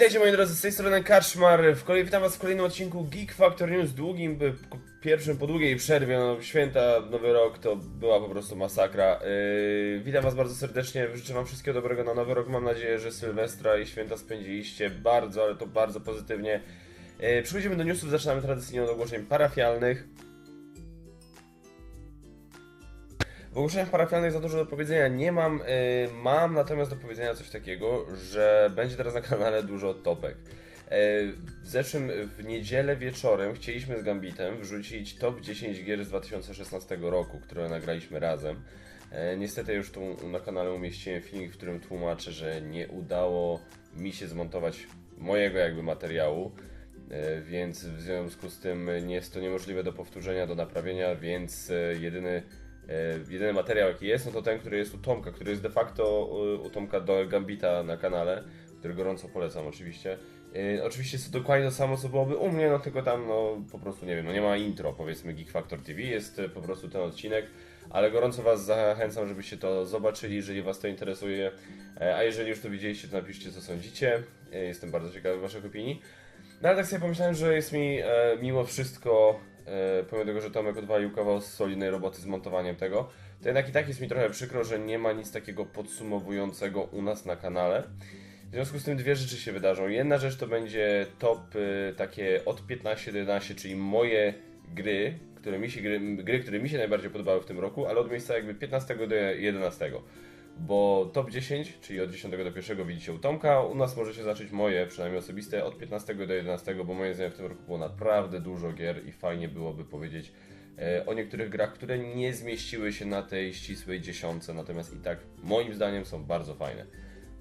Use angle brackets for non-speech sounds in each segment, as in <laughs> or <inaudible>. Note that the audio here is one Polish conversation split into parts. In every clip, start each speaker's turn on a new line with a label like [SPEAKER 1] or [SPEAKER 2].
[SPEAKER 1] Witajcie moi drodzy, z tej strony Kaczmar. W kolei witam was w kolejnym odcinku Geek Factor News, długim, pierwszym po długiej przerwie. No, święta, nowy rok to była po prostu masakra. Yy, witam was bardzo serdecznie, życzę wam wszystkiego dobrego na nowy rok. Mam nadzieję, że Sylwestra i święta spędziliście bardzo, ale to bardzo pozytywnie. Yy, przechodzimy do newsów, zaczynamy tradycyjnie od ogłoszeń parafialnych. W ogłoszeniach parafialnych za dużo do powiedzenia nie mam. Yy, mam natomiast do powiedzenia coś takiego, że będzie teraz na kanale dużo topek. Yy, w zeszłym w niedzielę wieczorem chcieliśmy z Gambitem wrzucić top 10 gier z 2016 roku, które nagraliśmy razem. E, Niestety już tu na kanale umieściłem filmik, w którym tłumaczę, że nie udało mi się zmontować mojego jakby materiału, więc w związku z tym nie jest to niemożliwe do powtórzenia, do naprawienia, więc jedyny, jedyny materiał jaki jest, no to ten, który jest u Tomka, który jest de facto e, u Tomka do Gambita na kanale, który gorąco polecam oczywiście. E, Oczywiście jest to dokładnie to samo, co byłoby u mnie, no tylko tam no po prostu nie wiem, no nie ma intro powiedzmy Geek Factor TV, jest e, po prostu ten odcinek, ale gorąco Was zachęcam, żebyście to zobaczyli, jeżeli Was to interesuje, E, a jeżeli już to widzieliście, to napiszcie co sądzicie, E, jestem bardzo ciekawy Waszych opinii. No ale tak sobie pomyślałem, że jest mi e, mimo wszystko, e, pomimo tego, że Tomek odwalił kawał solidnej roboty z montowaniem tego, to jednak i tak jest mi trochę przykro, że nie ma nic takiego podsumowującego u nas na kanale. W związku z tym dwie rzeczy się wydarzą. Jedna rzecz to będzie top y, takie od 15 do 11, czyli moje gry, które mi się, gry, gry, które mi się najbardziej podobały w tym roku, ale od miejsca jakby 15 do 11. Bo top 10, czyli od 10 do 1 widzicie u Tomka, u nas możecie zacząć moje, przynajmniej osobiste, od 15 do 11, bo moim zdaniem w tym roku było naprawdę dużo gier i fajnie byłoby powiedzieć e, o niektórych grach, które nie zmieściły się na tej ścisłej dziesiątce, natomiast i tak moim zdaniem są bardzo fajne.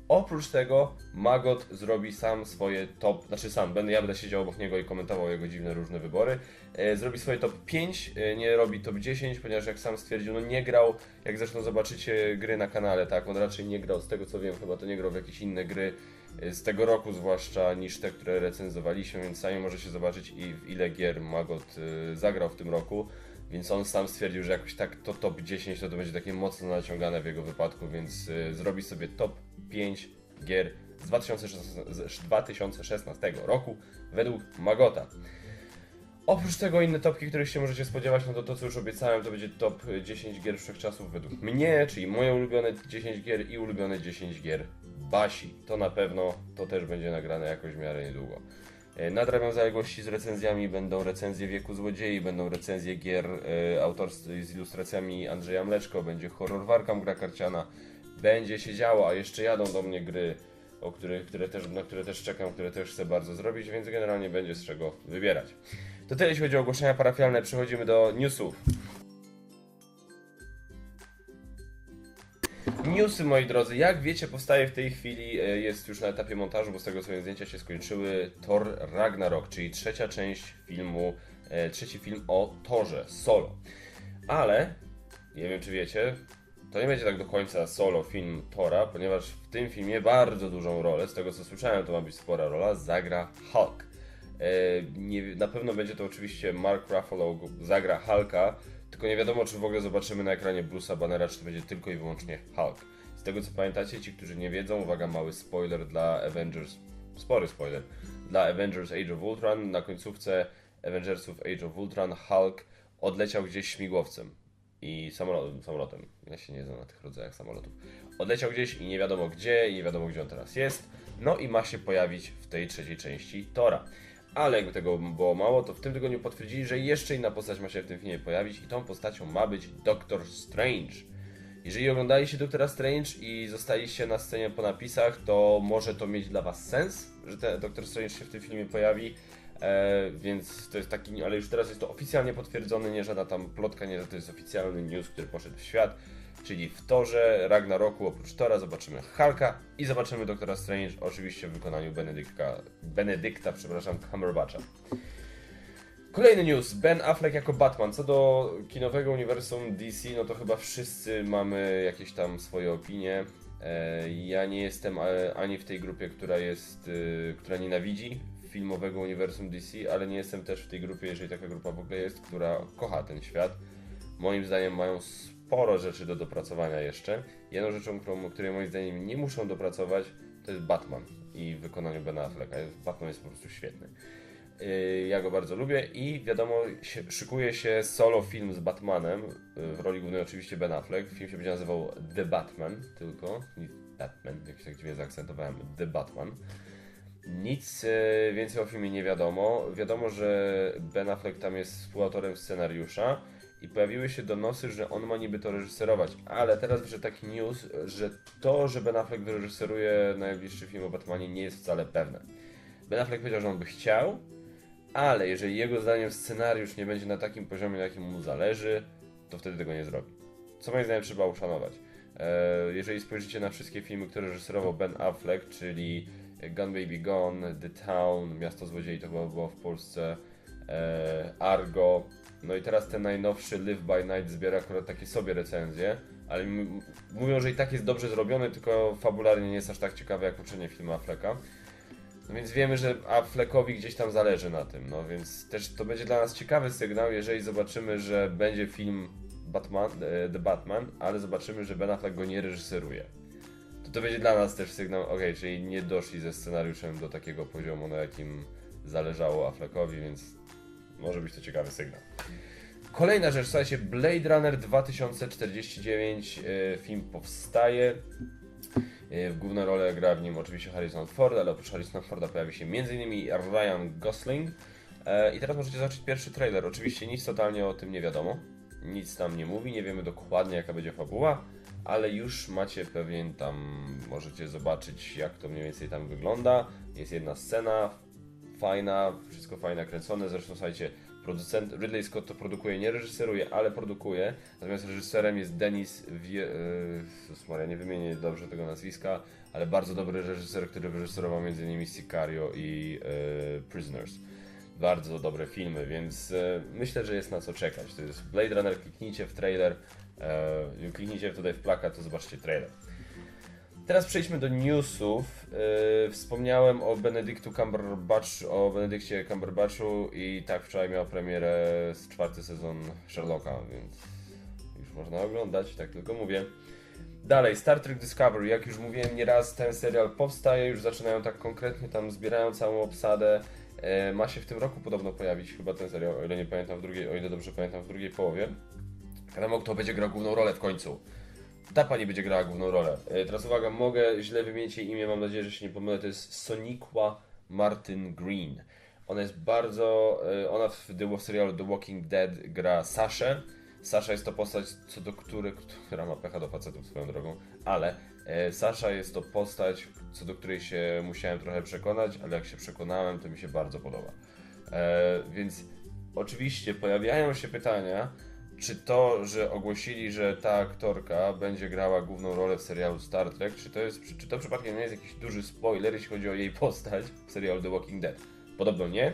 [SPEAKER 1] Oprócz tego Magot zrobi sam swoje top, znaczy sam, będę, ja będę siedział obok niego i komentował jego dziwne różne wybory. E, zrobi swoje top 5, e, nie robi top 10, ponieważ jak sam stwierdził, no nie grał, jak zresztą zobaczycie gry na kanale, tak, on raczej nie grał, z tego co wiem, chyba to nie grał w jakieś inne gry e, z tego roku zwłaszcza niż te, które recenzowaliśmy, więc sami możecie zobaczyć i w ile gier Magot zagrał w tym roku. Więc on sam stwierdził, że jakoś tak to top 10 to, to będzie takie mocno naciągane w jego wypadku, więc y, zrobi sobie top 5 gier z 2016, z 2016 roku według Magota. Oprócz tego inne topki, których się możecie spodziewać, no to to co już obiecałem, to będzie top 10 gier wszechczasów według mnie, czyli moje ulubione 10 gier i ulubione 10 gier Basi. To na pewno, to też będzie nagrane jakoś w miarę niedługo. E, Nadrabiam zaległości z recenzjami, będą recenzje Wieku Złodziei, będą recenzje gier e, autorstw z ilustracjami Andrzeja Mleczko, będzie horror Warkam gra karciana, będzie się działo, a jeszcze jadą do mnie gry, o których, które też, na które też czekam, które też chcę bardzo zrobić, więc generalnie będzie z czego wybierać. To tyle jeśli chodzi o ogłoszenia parafialne, przechodzimy do newsów. Newsy, moi drodzy, jak wiecie, powstaje w tej chwili, e, jest już na etapie montażu, bo z tego co wiem, zdjęcia się skończyły, Thor Ragnarok, czyli trzecia część filmu, e, trzeci film o Torze, solo. Ale, nie wiem czy wiecie, to nie będzie tak do końca solo film Tora, ponieważ w tym filmie bardzo dużą rolę, z tego co słyszałem, to ma być spora rola, zagra Hulk. E, na pewno będzie to oczywiście Mark Ruffalo zagra Hulka, tylko nie wiadomo, czy w ogóle zobaczymy na ekranie Bruce'a Bannera, czy to będzie tylko i wyłącznie Hulk. Z tego co pamiętacie, ci, którzy nie wiedzą, uwaga, mały spoiler dla Avengers, spory spoiler, dla Avengers Age of Ultron, na końcówce Avengersów Age of Ultron Hulk odleciał gdzieś śmigłowcem i samolotem, samolotem, ja się nie znam na tych rodzajach samolotów, odleciał gdzieś i nie wiadomo gdzie, i nie wiadomo gdzie on teraz jest, no i ma się pojawić w tej trzeciej części Tora. Ale jakby tego było mało, to w tym tygodniu potwierdzili, że jeszcze inna postać ma się w tym filmie pojawić i tą postacią ma być Doctor Strange. Jeżeli oglądaliście Doctora Strange i zostaliście na scenie po napisach, to może to mieć dla Was sens, że ten Doctor Strange się w tym filmie pojawi. E, więc to jest taki, ale już teraz jest to oficjalnie potwierdzone, nie żadna tam plotka, nie, że to jest oficjalny news, który poszedł w świat. Czyli w Torze, Ragnaroku, oprócz Tora zobaczymy Hulka i zobaczymy Doktora Strange, oczywiście w wykonaniu Benedykta, Benedykta, przepraszam, Cumberbatcha. Kolejny news. Ben Affleck jako Batman. Co do kinowego uniwersum DC, no to chyba wszyscy mamy jakieś tam swoje opinie. E, Ja nie jestem e, ani w tej grupie, która jest, e, która nienawidzi filmowego uniwersum DC, ale nie jestem też w tej grupie, jeżeli taka grupa w ogóle jest, która kocha ten świat. Moim zdaniem mają sporo rzeczy do dopracowania jeszcze. Jedną rzeczą, której moim zdaniem nie muszą dopracować, to jest Batman i w wykonaniu Bena Afflecka. Batman jest po prostu świetny. Yy, Ja go bardzo lubię i wiadomo, się, szykuje się solo film z Batmanem. yy, W roli głównej oczywiście Ben Affleck. Film się będzie nazywał The Batman, tylko Batman, jakiś tak dziwnie zaakcentowałem. The Batman. Nic e, więcej o filmie nie wiadomo. Wiadomo, że Ben Affleck tam jest współautorem scenariusza i pojawiły się donosy, że on ma niby to reżyserować, ale teraz wyszedł taki news, że to, że Ben Affleck wyreżyseruje najbliższy film o Batmanie nie jest wcale pewne. Ben Affleck powiedział, że on by chciał, ale jeżeli jego zdaniem scenariusz nie będzie na takim poziomie, na jakim mu zależy, to wtedy tego nie zrobi. Co moim zdaniem trzeba uszanować. E, Jeżeli spojrzycie na wszystkie filmy, które reżyserował Ben Affleck, czyli Gun Baby Gone, The Town, Miasto Złodziei to chyba było w Polsce, e, Argo, no i teraz ten najnowszy Live by Night zbiera akurat takie sobie recenzje, ale mówią, że i tak jest dobrze zrobiony, tylko fabularnie nie jest aż tak ciekawy jak poprzednie filmy Afflecka. No więc wiemy, że Affleckowi gdzieś tam zależy na tym, no więc też to będzie dla nas ciekawy sygnał, jeżeli zobaczymy, że będzie film Batman, e, The Batman, ale zobaczymy, że Ben Affleck go nie reżyseruje. To to będzie dla nas też sygnał, ok, czyli nie doszli ze scenariuszem do takiego poziomu, na jakim zależało Affleckowi, więc może być to ciekawy sygnał. Kolejna rzecz, słuchajcie, Blade Runner 2049, e, film powstaje. E, W główną rolę gra w nim oczywiście Harrison Ford, ale oprócz Harrisona Forda pojawi się m.in. Ryan Gosling. E, I teraz możecie zobaczyć pierwszy trailer. Oczywiście nic totalnie o tym nie wiadomo. Nic tam nie mówi, nie wiemy dokładnie jaka będzie fabuła, ale już macie pewien tam, możecie zobaczyć jak to mniej więcej tam wygląda. Jest jedna scena, fajna, wszystko fajnie kręcone, zresztą słuchajcie, producent Ridley Scott to produkuje, nie reżyseruje, ale produkuje, natomiast reżyserem jest Denis Wie... Maria, nie wymienię dobrze tego nazwiska, ale bardzo dobry reżyser, który wyreżyserował m.in. Sicario i yy, Prisoners. Bardzo dobre filmy, więc yy, myślę, że jest na co czekać. To jest Blade Runner, kliknijcie w trailer, yy, kliknijcie tutaj w plakat, to zobaczcie trailer. Teraz przejdźmy do newsów. Yy, wspomniałem o Benedyktu Cumberbatch, o Benedykcie Cumberbatchu i tak wczoraj miał premierę z czwarty sezon Sherlocka, więc już można oglądać, tak tylko mówię. Dalej, Star Trek Discovery, jak już mówiłem nieraz, ten serial powstaje, już zaczynają tak konkretnie, tam zbierają całą obsadę. E, ma się w tym roku podobno pojawić chyba ten serial, o ile nie pamiętam w drugiej, o ile dobrze pamiętam w drugiej połowie. Wiadomo, kto będzie grał główną rolę w końcu. Ta pani będzie grała główną rolę. E, Teraz uwaga, mogę źle wymienić jej imię, mam nadzieję, że się nie pomylę. To jest Soniqua Martin Green. Ona jest bardzo. e, Ona w The serialu The Walking Dead gra Saszę. Sasza jest to postać, co do której, która ma pecha do facetów swoją drogą, ale e, Sasza jest to postać, co do której się musiałem trochę przekonać, ale jak się przekonałem, to mi się bardzo podoba. E, więc oczywiście pojawiają się pytania, czy to, że ogłosili, że ta aktorka będzie grała główną rolę w serialu Star Trek, czy to, jest, czy to przypadkiem nie jest jakiś duży spoiler, jeśli chodzi o jej postać w serialu The Walking Dead? Podobno nie.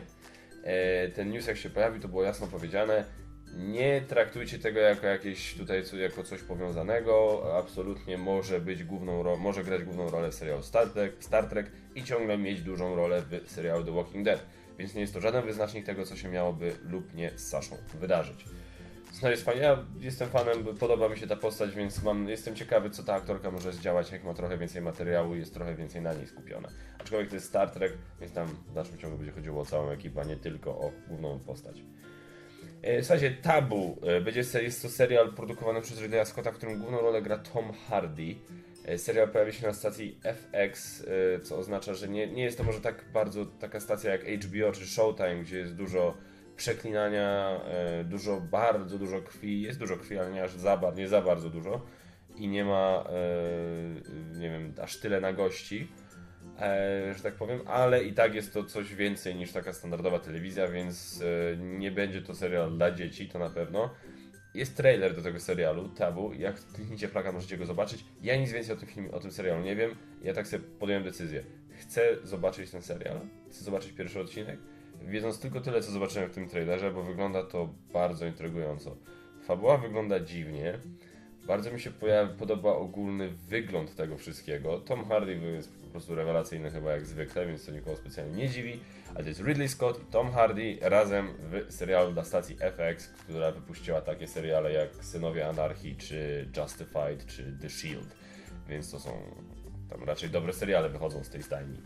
[SPEAKER 1] E, ten news jak się pojawił, to było jasno powiedziane. Nie traktujcie tego jako jakieś tutaj jako coś powiązanego. Absolutnie może być główną może grać główną rolę w serialu Star Trek, Star Trek i ciągle mieć dużą rolę w serialu The Walking Dead. Więc nie jest to żaden wyznacznik tego, co się miałoby lub nie z Saszą wydarzyć. No jest fajnie, ja jestem fanem, podoba mi się ta postać, więc mam, jestem ciekawy, co ta aktorka może zdziałać, jak ma trochę więcej materiału i jest trochę więcej na niej skupiona. Aczkolwiek to jest Star Trek, więc tam w dalszym ciągu będzie chodziło o całą ekipę, a nie tylko o główną postać. E, Słuchajcie, Tabu. e, Będzie, jest to serial produkowany przez Ridleya Scotta, w którym główną rolę gra Tom Hardy. E, Serial pojawi się na stacji FX, co oznacza, że nie, nie jest to może tak bardzo taka stacja jak HBO czy Showtime, gdzie jest dużo przeklinania, e, dużo, bardzo dużo krwi. Jest dużo krwi, ale nie aż za, nie za bardzo dużo. I nie ma, e, nie wiem, aż tyle nagości e, że tak powiem, ale i tak jest to coś więcej niż taka standardowa telewizja, więc nie będzie to serial dla dzieci, to na pewno. Jest trailer do tego serialu, Tabu, jak klikniecie plakat możecie go zobaczyć. Ja nic więcej o tym filmie, o tym serialu nie wiem, ja tak sobie podjąłem decyzję. Chcę zobaczyć ten serial, chcę zobaczyć pierwszy odcinek, wiedząc tylko tyle, co zobaczyłem w tym trailerze, bo wygląda to bardzo intrygująco. Fabuła wygląda dziwnie, bardzo mi się podoba ogólny wygląd tego wszystkiego. Tom Hardy jest po prostu rewelacyjny chyba jak zwykle, więc to nikogo specjalnie nie dziwi. Ale to jest Ridley Scott i Tom Hardy razem w serialu dla stacji FX, która wypuściła takie seriale jak Synowie Anarchii, czy Justified, czy The Shield. Więc to są Tam raczej dobre seriale wychodzą z tej stajni.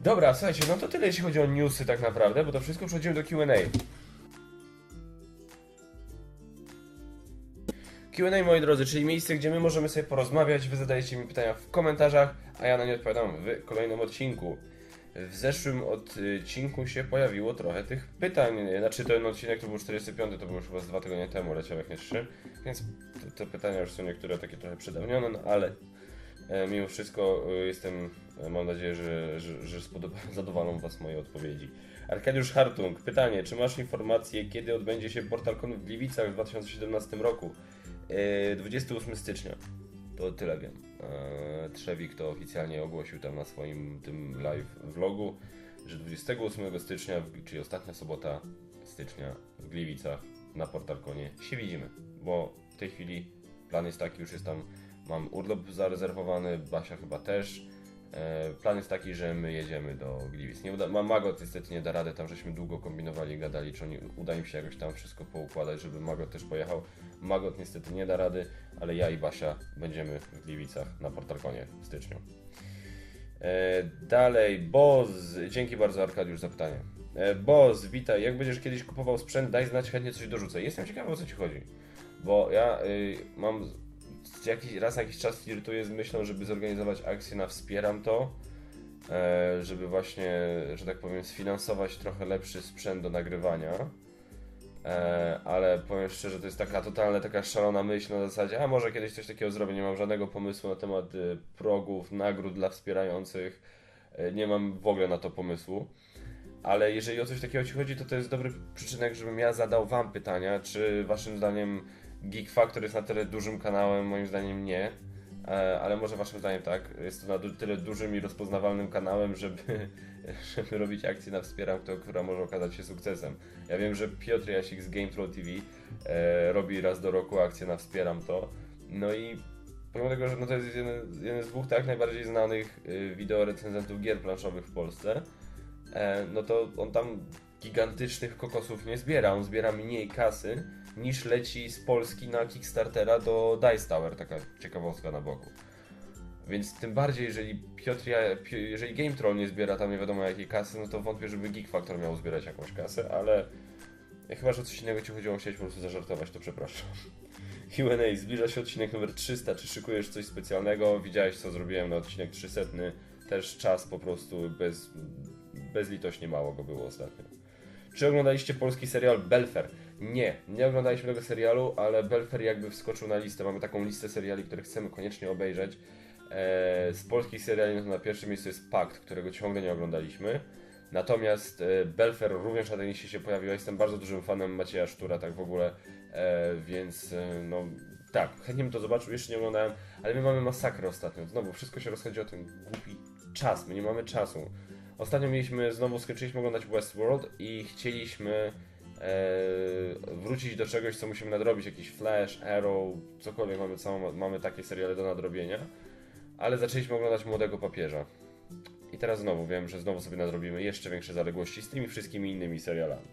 [SPEAKER 1] Dobra, słuchajcie, no to tyle jeśli chodzi o newsy tak naprawdę, bo to wszystko przechodzimy do Q&A. Q&A, moi drodzy, czyli miejsce, gdzie my możemy sobie porozmawiać, wy zadajecie mi pytania w komentarzach, a ja na nie odpowiadam w kolejnym odcinku. W zeszłym odcinku się pojawiło trochę tych pytań, znaczy ten odcinek to był 45, to był już chyba z dwa tygodnie temu, leciał jak nie trzy, więc te, te pytania już są niektóre takie trochę przedawnione, no ale mimo wszystko e, jestem, e, mam nadzieję, że, że, że <laughs> zadowolą Was moje odpowiedzi. Arkadiusz Hartung, pytanie, czy masz informację, kiedy odbędzie się PortalCon w Gliwicach w 2017 roku? E, 28 stycznia. To tyle wiem. E, Trzewik to oficjalnie ogłosił tam na swoim tym live vlogu, że 28 stycznia, czyli ostatnia sobota stycznia w Gliwicach na PortalConie się widzimy, bo w tej chwili plan jest taki, już jest tam, mam urlop zarezerwowany, Basia chyba też. E, Plan jest taki, że my jedziemy do Gliwic. Nie uda, ma Magot niestety nie da rady, tam żeśmy długo kombinowali gadali, czy oni, uda im się jakoś tam wszystko poukładać, żeby Magot też pojechał. Magot niestety nie da rady, ale ja i Basia będziemy w Gliwicach na Portalkonie w styczniu. E, dalej, Boz, dzięki bardzo Arkadiusz za pytanie. E, Boz, witaj, jak będziesz kiedyś kupował sprzęt, daj znać, chętnie coś dorzucę. Jestem ciekawy o co Ci chodzi, bo ja y, mam jakiś, raz na jakiś czas flirtuję z myślą, żeby zorganizować akcję na Wspieram to, e, żeby właśnie, że tak powiem, sfinansować trochę lepszy sprzęt do nagrywania. E, ale powiem szczerze, to jest taka totalna, taka szalona myśl na zasadzie, a może kiedyś coś takiego zrobię, nie mam żadnego pomysłu na temat y, progów, nagród dla wspierających, nie mam w ogóle na to pomysłu. Ale jeżeli o coś takiego Ci chodzi, to to jest dobry przyczynek, żebym ja zadał Wam pytania, czy Waszym zdaniem Geek Factor jest na tyle dużym kanałem, moim zdaniem nie, e, ale może Waszym zdaniem tak, jest to na tyle dużym i rozpoznawalnym kanałem, żeby, <laughs> żeby robić akcję na Wspieram, to, która może okazać się sukcesem. Ja wiem, że Piotr Jasik z GameTroll TV e, robi raz do roku akcję na Wspieram to, no i pomimo tego, że no to jest jeden, jeden z dwóch tak najbardziej znanych y, wideo recenzentów gier planszowych w Polsce, no to on tam gigantycznych kokosów nie zbiera, on zbiera mniej kasy niż leci z Polski na Kickstartera do Dice Tower, taka ciekawostka na boku. Więc tym bardziej, jeżeli Piotr, jeżeli Game Troll nie zbiera tam nie wiadomo jakiej kasy, no to wątpię, żeby Geek Factor miał zbierać jakąś kasę, ale chyba, że coś innego Ci chodziło, chciałeś po prostu zażartować, to przepraszam. <laughs> Q&A, zbliża się odcinek numer 300, czy szykujesz coś specjalnego? Widziałeś co zrobiłem na odcinek 300, też czas po prostu bez, bezlitośnie mało go było ostatnio. Czy oglądaliście polski serial Belfer? Nie, nie oglądaliśmy tego serialu, ale Belfer jakby wskoczył na listę. Mamy taką listę seriali, które chcemy koniecznie obejrzeć. Eee, z polskich seriali no na pierwszym miejscu jest Pakt, którego ciągle nie oglądaliśmy. Natomiast e, Belfer również na tej liście się pojawił. Ja Jestem bardzo dużym fanem Macieja Sztura, tak w ogóle, e, więc e, no tak, chętnie bym to zobaczył, jeszcze nie oglądałem, ale my mamy masakrę ostatnio. Znowu, wszystko się rozchodzi o ten głupi czas, my nie mamy czasu. Ostatnio mieliśmy, znowu skończyliśmy oglądać Westworld i chcieliśmy e, wrócić do czegoś, co musimy nadrobić, jakiś Flash, Arrow, cokolwiek, mamy, mamy takie seriale do nadrobienia, ale zaczęliśmy oglądać Młodego Papieża. I teraz znowu wiem, że znowu sobie nadrobimy jeszcze większe zaległości z tymi wszystkimi innymi serialami.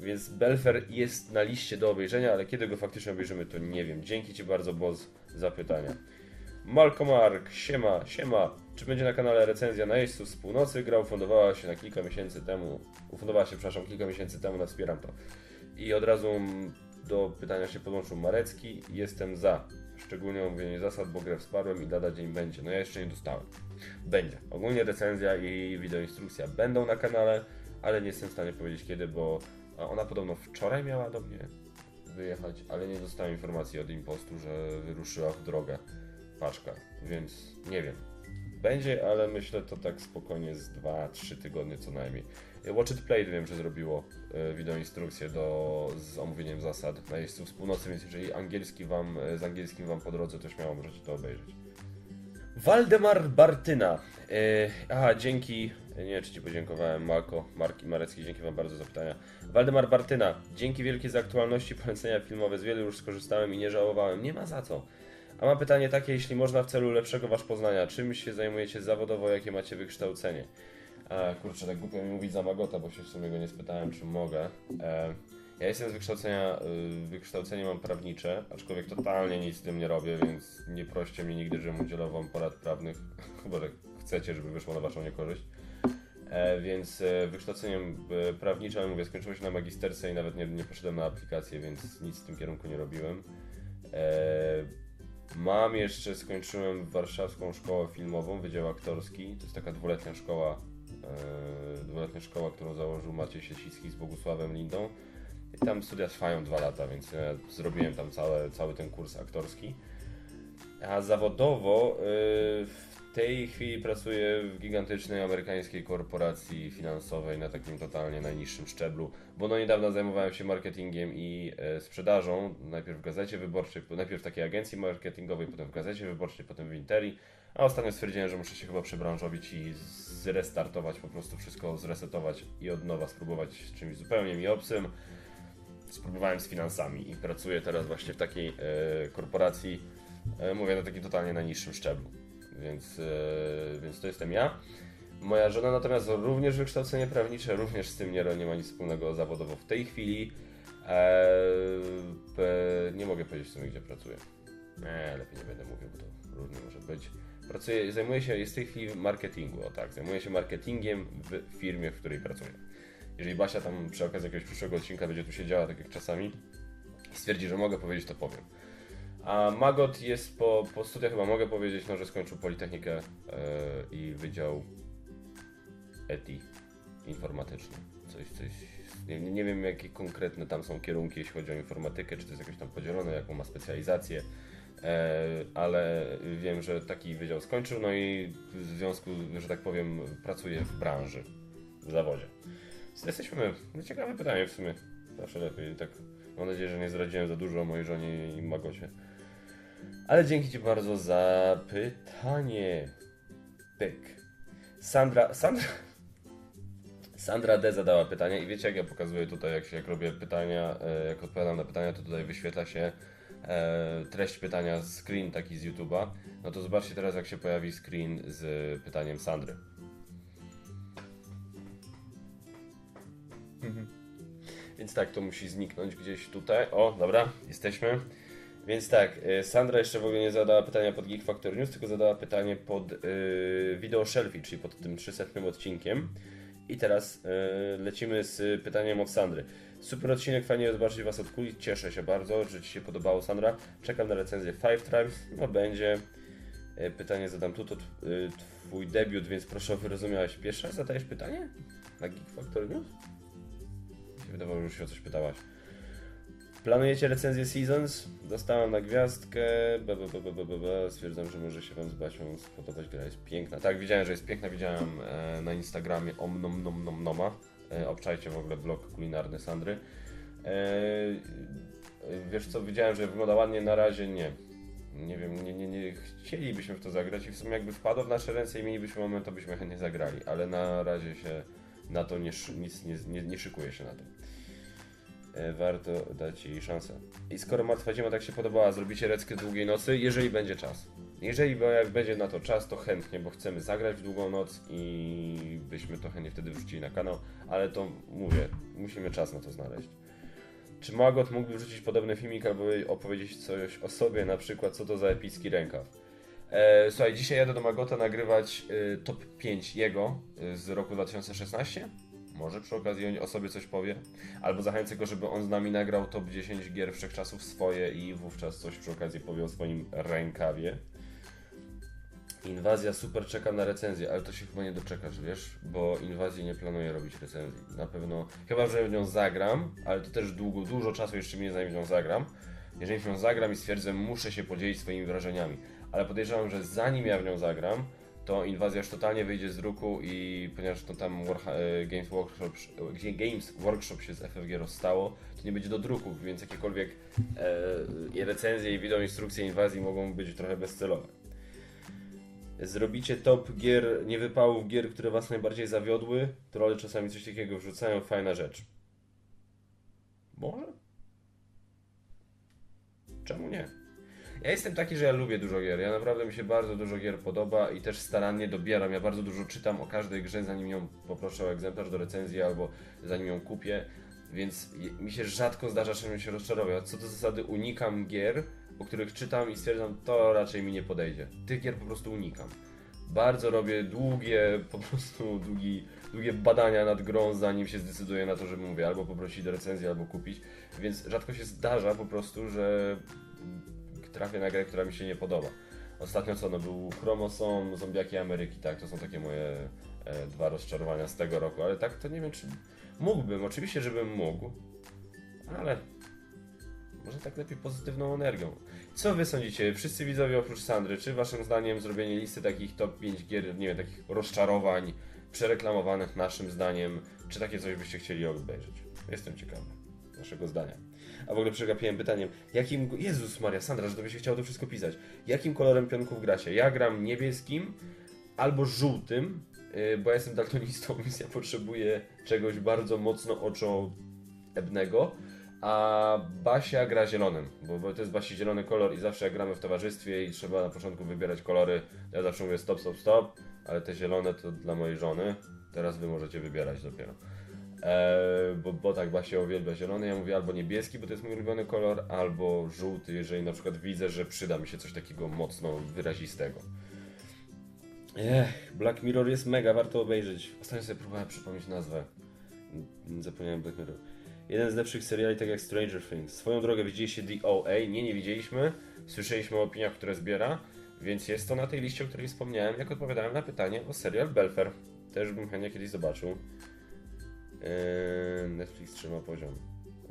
[SPEAKER 1] Więc Belfer jest na liście do obejrzenia, ale kiedy go faktycznie obejrzymy, to nie wiem. Dzięki Ci bardzo, Boz, za pytania. Malko Mark, siema, siema. Czy będzie na kanale recenzja najeźdźców z północy? Gra ufundowała się na kilka miesięcy temu. Ufundowała się, przepraszam, kilka miesięcy temu, na wspieram to. I od razu do pytania się podłączył Marecki. Jestem za. Szczególnie omówienie zasad, bo grę wsparłem i lada dzień będzie. No ja jeszcze nie dostałem. Będzie. Ogólnie recenzja i wideoinstrukcja będą na kanale, ale nie jestem w stanie powiedzieć kiedy, bo ona podobno wczoraj miała do mnie wyjechać, ale nie dostałem informacji od impostu, że wyruszyła w drogę paczka, więc nie wiem. Będzie, ale myślę to tak spokojnie z 2-3 tygodnie co najmniej. Watch It Play wiem, że zrobiło e, wideoinstrukcję do, z omówieniem zasad na jeźdźców z północy, więc jeżeli angielski wam, e, z angielskim wam po drodze, to śmiało możecie to obejrzeć. Waldemar Bartyna. E, aha, dzięki. Nie wiem, czy Ci podziękowałem, Marko, Marki Marecki, dzięki Wam bardzo za pytania. Waldemar Bartyna, dzięki wielkie za aktualności polecenia filmowe. Z wielu już skorzystałem i nie żałowałem. Nie ma za co. A mam pytanie takie, jeśli można w celu lepszego Was poznania, czym się zajmujecie zawodowo, jakie macie wykształcenie? E, kurczę, tak głupio mi mówić za Magota, bo się w sumie go nie spytałem, czy mogę. E, Ja jestem z wykształcenia, y, wykształcenie mam prawnicze, aczkolwiek totalnie nic z tym nie robię, więc nie proście mnie nigdy, żebym udzielał wam porad prawnych, <laughs> chyba że chcecie, żeby wyszło na waszą niekorzyść. E, więc e, wykształceniem e, prawniczym, mówię, skończyło się na magisterce i nawet nie, nie poszedłem na aplikację, więc nic w tym kierunku nie robiłem. E, mam jeszcze, skończyłem warszawską szkołę filmową, Wydział Aktorski. To jest taka dwuletnia szkoła, e, dwuletnia szkoła, którą założył Maciej Siesicki z Bogusławem Lindą. I tam studia trwają dwa lata, więc ja zrobiłem tam całe, cały ten kurs aktorski. A zawodowo y, tej chwili pracuję w gigantycznej amerykańskiej korporacji finansowej na takim totalnie najniższym szczeblu, bo no niedawno zajmowałem się marketingiem i e, sprzedażą, najpierw w Gazecie Wyborczej, najpierw w takiej agencji marketingowej, potem w Gazecie Wyborczej, potem w Interi, a ostatnio stwierdziłem, że muszę się chyba przebranżowić i zrestartować, po prostu wszystko zresetować i od nowa spróbować czymś zupełnie mi obcym. Spróbowałem z finansami i pracuję teraz właśnie w takiej e, korporacji, e, mówię na takim totalnie najniższym szczeblu, więc, e, więc to jestem ja. Moja żona natomiast również wykształcenie prawnicze, również z tym nie, nie ma nic wspólnego zawodowo w tej chwili. E, nie mogę powiedzieć w sumie gdzie pracuję. Nie, lepiej nie będę mówił, bo to różnie może być. Pracuję, zajmuję się, jest w tej chwili marketingu, o tak, zajmuję się marketingiem w firmie, w której pracuję. Jeżeli Basia tam przy okazji jakiegoś przyszłego odcinka będzie tu siedziała, tak jak czasami, i stwierdzi, że mogę powiedzieć, to powiem. A Magot jest po, po studiach, chyba mogę powiedzieć, no, że skończył Politechnikę e, i Wydział ETI informatyczny. Coś, coś. Nie, nie wiem, jakie konkretne tam są kierunki, jeśli chodzi o informatykę, czy to jest jakoś tam podzielone, jaką ma specjalizację. E, ale wiem, że taki wydział skończył, no i w związku, że tak powiem, pracuje w branży, w zawodzie. Jesteśmy, no ciekawe pytanie w sumie. Zawsze lepiej, tak. Mam nadzieję, że nie zdradziłem za dużo o mojej żonie i Magocie. Ale dzięki Ci bardzo za pytanie. Pyk. Sandra, Sandra, <laughs> Sandra D zadała pytanie i wiecie jak ja pokazuję tutaj, jak się jak robię pytania, e, jak odpowiadam na pytania, to tutaj wyświetla się e, treść pytania, screen taki z YouTube'a. No to zobaczcie teraz jak się pojawi screen z pytaniem Sandry. Więc tak, to musi zniknąć gdzieś tutaj. O, dobra, jesteśmy. Więc tak, y, Sandra jeszcze w ogóle nie zadała pytania pod Geek Factor News, tylko zadała pytanie pod y, wideo Shelfie, czyli pod tym 300 odcinkiem. I teraz y, lecimy z pytaniem od Sandry. Super odcinek, fajnie zobaczyć Was od kuli. Cieszę się bardzo, że Ci się podobało, Sandra. Czekam na recenzję Five Tribes. No będzie. Y, Pytanie zadam tu, to t- y, Twój debiut, więc proszę o wyrozumiałeś. Pierwszy raz zadajesz pytanie? Na Geek Factor News? Wydawało, że już się o coś pytałaś. Planujecie recenzję Seasons? Dostałem na gwiazdkę. B, b, b, b, b, b, b. Stwierdzam, że może się Wam z Basią spodobać. Gra jest piękna. Tak, widziałem, że jest piękna. Widziałem e, na Instagramie omnom nom. E, obczajcie w ogóle blog kulinarny Sandry. E, e, wiesz co, widziałem, że wygląda ładnie. Na razie nie. Nie wiem, nie, nie, nie chcielibyśmy w to zagrać i w sumie jakby wpadło w nasze ręce i mielibyśmy moment, to byśmy chętnie zagrali, ale na razie się na to nie, nic nie, nie, nie szykuje się na to warto dać jej szansę. I skoro Martwa Zima tak się podobała, zrobicie reckę długiej nocy, jeżeli będzie czas. Jeżeli będzie na to czas, to chętnie, bo chcemy zagrać w długą noc i byśmy to chętnie wtedy wrzucili na kanał, ale to mówię, musimy czas na to znaleźć. Czy Magot mógłby wrzucić podobny filmik albo opowiedzieć coś o sobie, na przykład co to za epicki rękaw? E, słuchaj, dzisiaj jadę do Magota nagrywać e, top 5 jego e, z roku 2016. Może przy okazji o sobie coś powie. Albo zachęcę go, żeby on z nami nagrał top 10 gier wszechczasów swoje i wówczas coś przy okazji powie o swoim rękawie. Inwazja super, czekam na recenzję, ale to się chyba nie doczekasz, wiesz, bo inwazji nie planuję robić recenzji. Na pewno, chyba że w nią zagram, ale to też długo, dużo czasu jeszcze minie zanim w nią zagram. Jeżeli w nią zagram i stwierdzę, muszę się podzielić swoimi wrażeniami, ale podejrzewam, że zanim ja w nią zagram, to inwazja już totalnie wyjdzie z druku i ponieważ to tam e, Games, Workshop, Games Workshop się z FFG rozstało, to nie będzie do druku, więc jakiekolwiek e, recenzje i wideo instrukcje inwazji mogą być trochę bezcelowe. Zrobicie top gier, niewypałów gier, które was najbardziej zawiodły. Trolle czasami coś takiego wrzucają, fajna rzecz. Może? Czemu nie? Ja jestem taki, że ja lubię dużo gier. Ja naprawdę mi się bardzo dużo gier podoba i też starannie dobieram. Ja bardzo dużo czytam o każdej grze, zanim ją poproszę o egzemplarz do recenzji albo zanim ją kupię. Więc mi się rzadko zdarza, żebym się rozczarował. Co do zasady unikam gier, o których czytam i stwierdzam, to raczej mi nie podejdzie. Tych gier po prostu unikam. Bardzo robię długie, po prostu długi, długie badania nad grą, zanim się zdecyduję na to, żeby mówię, albo poprosić do recenzji, albo kupić. Więc rzadko się zdarza po prostu, że trafię na grę, która mi się nie podoba. Ostatnio co, no był Chromosom, Zombiaki Ameryki, tak, to są takie moje e, dwa rozczarowania z tego roku, ale tak to nie wiem, czy mógłbym, oczywiście, żebym mógł, ale może tak lepiej pozytywną energią. Co wy sądzicie, wszyscy widzowie oprócz Sandry, czy waszym zdaniem zrobienie listy takich top 5 gier, nie wiem, takich rozczarowań, przereklamowanych naszym zdaniem, czy takie coś byście chcieli obejrzeć? Jestem ciekawy waszego zdania. A w ogóle przegapiłem pytaniem, jakim... Jezus Maria, Sandra, że to by się chciało to wszystko pisać. Jakim kolorem pionków gracie? Ja gram niebieskim albo żółtym, yy, bo ja jestem daltonistą, <laughs> więc ja potrzebuję czegoś bardzo mocno oczoebnego, a Basia gra zielonym, bo, bo to jest Basi zielony kolor i zawsze jak gramy w towarzystwie i trzeba na początku wybierać kolory, ja zawsze mówię stop, stop, stop, ale te zielone to dla mojej żony, teraz wy możecie wybierać dopiero. Eee, bo, bo tak Basia uwielbia zielony, ja mówię albo niebieski, bo to jest mój ulubiony kolor, albo żółty, jeżeli na przykład widzę, że przyda mi się coś takiego mocno wyrazistego. Ech, Black Mirror jest mega, warto obejrzeć. Ostatnio sobie próbowałem przypomnieć nazwę. Zapomniałem Black Mirror. Jeden z lepszych seriali, tak jak Stranger Things. Swoją drogę widzieliście The OA? Nie, nie widzieliśmy. Słyszeliśmy o opiniach, które zbiera, więc jest to na tej liście, o której wspomniałem, jak odpowiadałem na pytanie o serial Belfer. Też bym chętnie kiedyś zobaczył. Eee, Netflix trzyma poziom.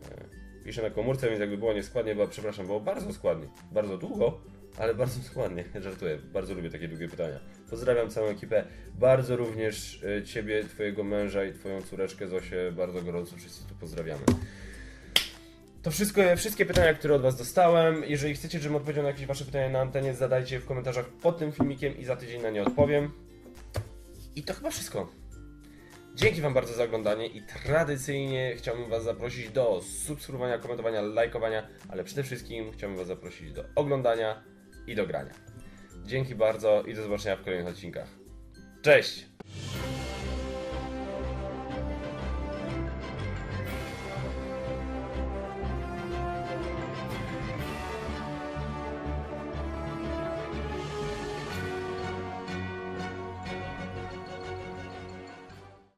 [SPEAKER 1] Eee, Piszę na komórce, więc jakby było nieskładnie, bo przepraszam, było bardzo składnie. Bardzo długo, ale <laughs> bardzo składnie. Żartuję, bardzo lubię takie długie pytania. Pozdrawiam całą ekipę. Bardzo również e, Ciebie, Twojego męża i Twoją córeczkę Zosię bardzo gorąco wszyscy tu pozdrawiamy. To wszystko, wszystkie pytania, które od Was dostałem. Jeżeli chcecie, żebym odpowiedział na jakieś Wasze pytania na antenie, zadajcie je w komentarzach pod tym filmikiem i za tydzień na nie odpowiem. I to chyba wszystko. Dzięki Wam bardzo za oglądanie i tradycyjnie chciałbym Was zaprosić do subskrybowania, komentowania, lajkowania, ale przede wszystkim chciałbym Was zaprosić do oglądania i do grania. Dzięki bardzo i do zobaczenia w kolejnych odcinkach. Cześć!